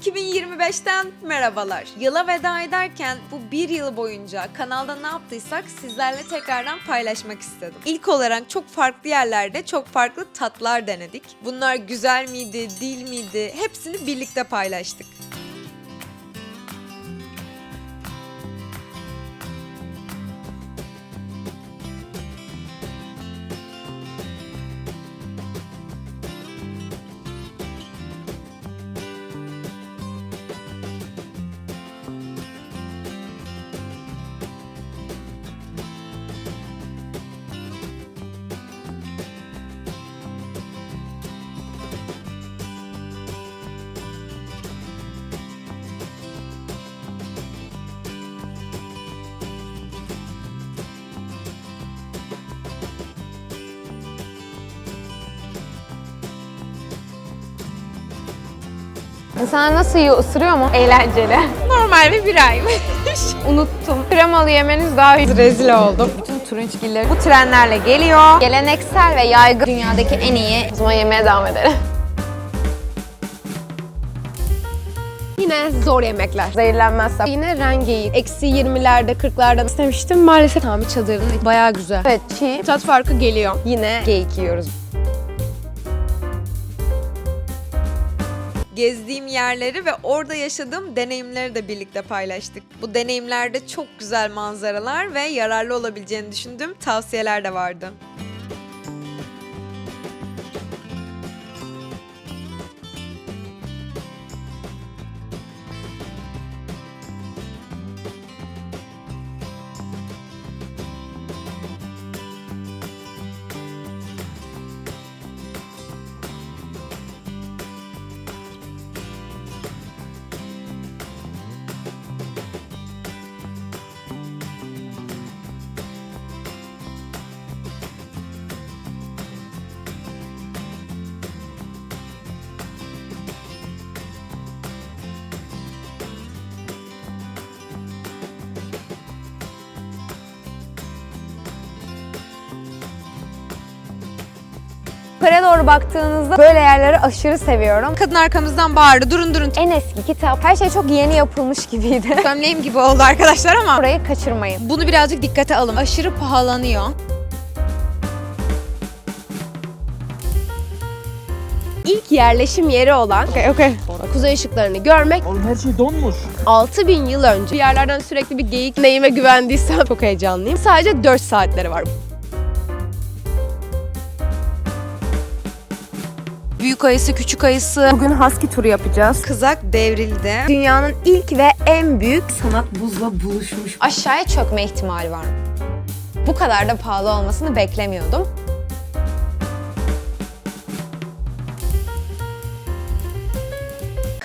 2025'ten merhabalar. Yıla veda ederken bu bir yıl boyunca kanalda ne yaptıysak sizlerle tekrardan paylaşmak istedim. İlk olarak çok farklı yerlerde çok farklı tatlar denedik. Bunlar güzel miydi, değil miydi hepsini birlikte paylaştık. Sana nasıl yiyor? Isırıyor mu? Eğlenceli. Normal bir biraymış. Unuttum. Kremalı yemeniz daha iyi. Rezil oldum. Bütün turunçgiller bu trenlerle geliyor. Geleneksel ve yaygın dünyadaki en iyi. O zaman yemeye devam edelim. Yine zor yemekler. Zehirlenmezsem. Yine rengeyi eksi 20'lerde 40'larda istemiştim. Maalesef Tami Çadırı'nın bayağı güzel. Evet çiğ. Tat farkı geliyor. Yine Geyik yiyoruz. Gezdiğim yerleri ve orada yaşadığım deneyimleri de birlikte paylaştık. Bu deneyimlerde çok güzel manzaralar ve yararlı olabileceğini düşündüğüm tavsiyeler de vardı. Yukarıya doğru baktığınızda böyle yerleri aşırı seviyorum. Kadın arkamızdan bağırdı. Durun durun. En eski kitap. Her şey çok yeni yapılmış gibiydi. Gömleğim gibi oldu arkadaşlar ama Burayı kaçırmayın. bunu birazcık dikkate alın. Aşırı pahalanıyor. ilk yerleşim yeri olan Okey okey. kuzey ışıklarını görmek Oğlum her şey donmuş. 6000 yıl önce bir yerlerden sürekli bir geyik neyime güvendiysem çok heyecanlıyım. Sadece 4 saatleri var. Büyük ayısı, küçük ayısı. Bugün husky turu yapacağız. Kızak devrildi. Dünyanın ilk ve en büyük sanat buzla buluşmuş. Aşağıya çökme ihtimali var. Bu kadar da pahalı olmasını beklemiyordum.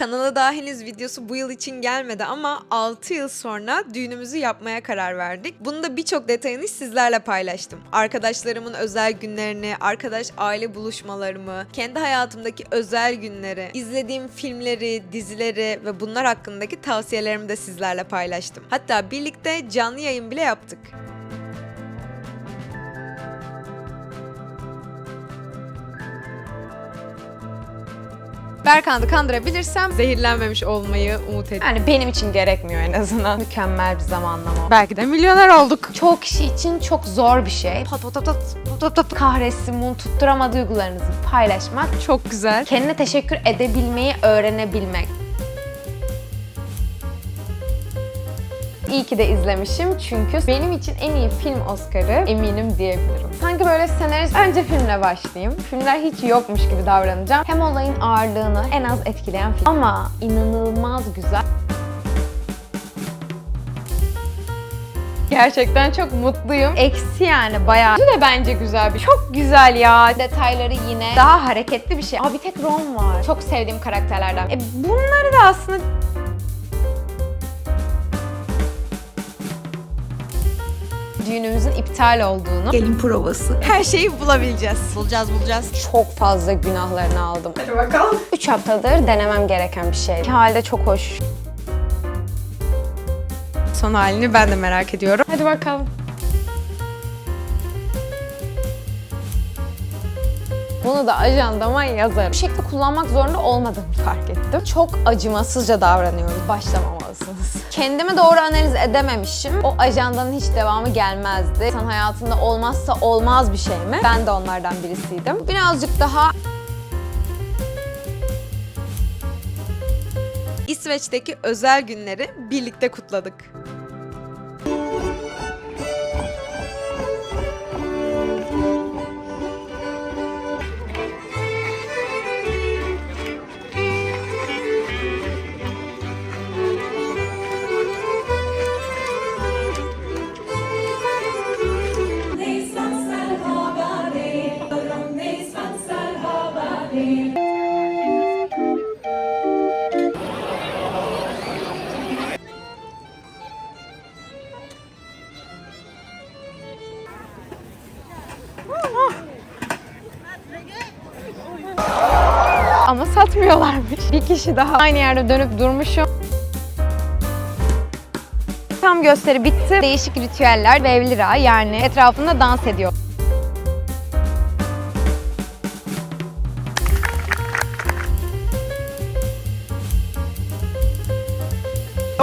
Kanala daha henüz videosu bu yıl için gelmedi ama 6 yıl sonra düğünümüzü yapmaya karar verdik. Bunu da birçok detayını sizlerle paylaştım. Arkadaşlarımın özel günlerini, arkadaş aile buluşmalarımı, kendi hayatımdaki özel günleri, izlediğim filmleri, dizileri ve bunlar hakkındaki tavsiyelerimi de sizlerle paylaştım. Hatta birlikte canlı yayın bile yaptık. Berkan'ı kandırabilirsem zehirlenmemiş olmayı umut ediyorum. Yani benim için gerekmiyor en azından. Mükemmel bir zamanlama. Belki de milyoner olduk. Çoğu kişi için çok zor bir şey. Pat pat pat pat pat pat. Kahretsin bunu tutturama duygularınızı paylaşmak. Çok güzel. Kendine teşekkür edebilmeyi öğrenebilmek. İyi ki de izlemişim çünkü benim için en iyi film Oscar'ı eminim diyebilirim. Sanki böyle senarist önce filmle başlayayım. Filmler hiç yokmuş gibi davranacağım. Hem olayın ağırlığını en az etkileyen film ama inanılmaz güzel. Gerçekten çok mutluyum. Eksi yani bayağı. Bu da bence güzel bir Çok güzel ya. Detayları yine daha hareketli bir şey. Aa bir tek Ron var. Çok sevdiğim karakterlerden. E bunları da aslında düğünümüzün iptal olduğunu Gelin provası. Her şeyi bulabileceğiz. Bulacağız bulacağız. çok fazla günahlarını aldım. Hadi bakalım. 3 haftadır denemem gereken bir şey. Halde çok hoş. Son halini ben de merak ediyorum. Hadi bakalım. Bunu da ajandama yazarım. Bu şekli kullanmak zorunda olmadığımı fark ettim. Çok acımasızca davranıyoruz. Başlamamalısınız. Kendimi doğru analiz edememişim. O ajandanın hiç devamı gelmezdi. İnsan hayatında olmazsa olmaz bir şey mi? Ben de onlardan birisiydim. Birazcık daha İsveç'teki özel günleri birlikte kutladık. Kişi daha aynı yerde dönüp durmuşum. Tam gösteri bitti. Değişik ritüeller ve evlira yani etrafında dans ediyor.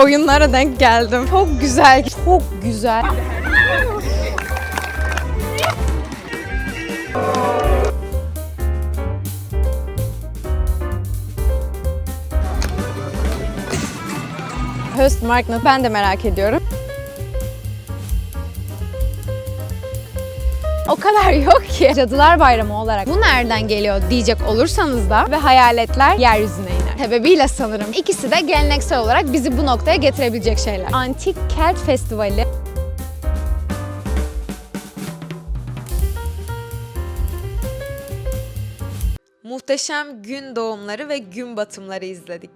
Oyunlara denk geldim. Çok güzel, çok güzel. Höstmark'ını ben de merak ediyorum. O kadar yok ki. Cadılar Bayramı olarak bu nereden geliyor diyecek olursanız da ve hayaletler yeryüzüne iner. Sebebiyle sanırım ikisi de geleneksel olarak bizi bu noktaya getirebilecek şeyler. Antik Kelt Festivali Muhteşem gün doğumları ve gün batımları izledik.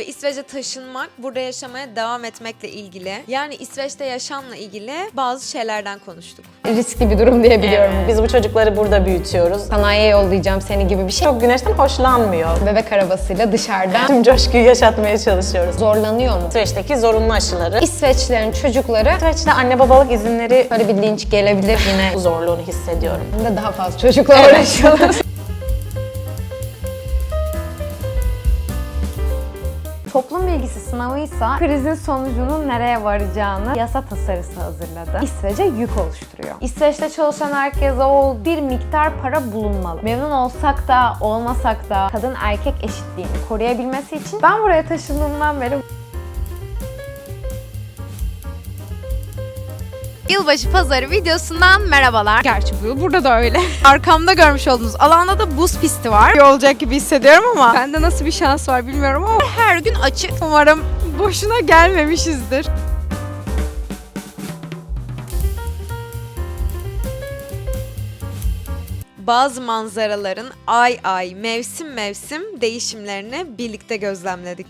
Ve İsveç'e taşınmak, burada yaşamaya devam etmekle ilgili, yani İsveç'te yaşamla ilgili bazı şeylerden konuştuk. riskli bir durum diyebiliyorum. Biz bu çocukları burada büyütüyoruz. Sanayiye yollayacağım seni gibi bir şey. Çok güneşten hoşlanmıyor. Bebek arabasıyla dışarıdan Tüm coşkuyu yaşatmaya çalışıyoruz. zorlanıyor mu? Süreçteki zorunlu aşıları. İsveçlilerin çocukları Süreçte anne babalık izinleri böyle bir linç gelebilir yine. zorluğunu hissediyorum. De daha fazla çocukla uğraşıyorlar. Toplum bilgisi sınavıysa krizin sonucunun nereye varacağını yasa tasarısı hazırladı. İsveç'e yük oluşturuyor. İsveç'te çalışan herkese o bir miktar para bulunmalı. Memnun olsak da olmasak da kadın erkek eşitliğini koruyabilmesi için ben buraya taşındığımdan beri Yılbaşı pazarı videosundan merhabalar. Gerçi bu yıl burada da öyle. Arkamda görmüş olduğunuz alanda da buz pisti var. İyi olacak gibi hissediyorum ama bende nasıl bir şans var bilmiyorum ama her gün açık. Umarım boşuna gelmemişizdir. bazı manzaraların ay ay, mevsim mevsim değişimlerini birlikte gözlemledik.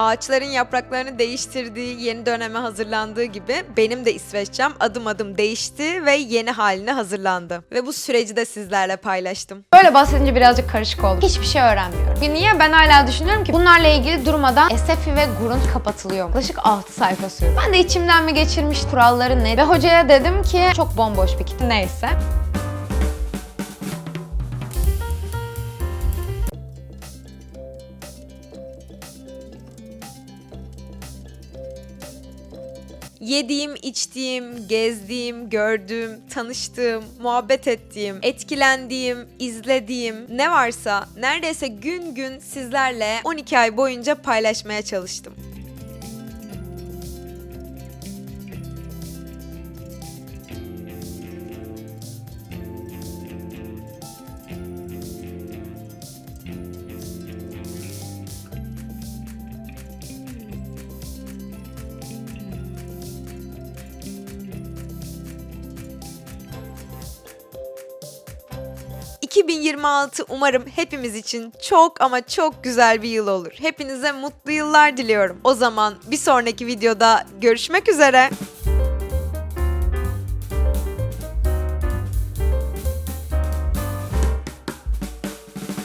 Ağaçların yapraklarını değiştirdiği, yeni döneme hazırlandığı gibi benim de İsveççem adım adım değişti ve yeni haline hazırlandı. Ve bu süreci de sizlerle paylaştım. Böyle bahsedince birazcık karışık oldu. Hiçbir şey öğrenmiyorum. Niye? Ben hala düşünüyorum ki bunlarla ilgili durmadan Esefi ve Grunt kapatılıyor. Yaklaşık 6 sayfa sürdü. Ben de içimden mi geçirmiş kuralları ne? Ve hocaya dedim ki çok bomboş bir kitap. Neyse. Yediğim, içtiğim, gezdiğim, gördüğüm, tanıştığım, muhabbet ettiğim, etkilendiğim, izlediğim ne varsa neredeyse gün gün sizlerle 12 ay boyunca paylaşmaya çalıştım. 2026 umarım hepimiz için çok ama çok güzel bir yıl olur. Hepinize mutlu yıllar diliyorum. O zaman bir sonraki videoda görüşmek üzere.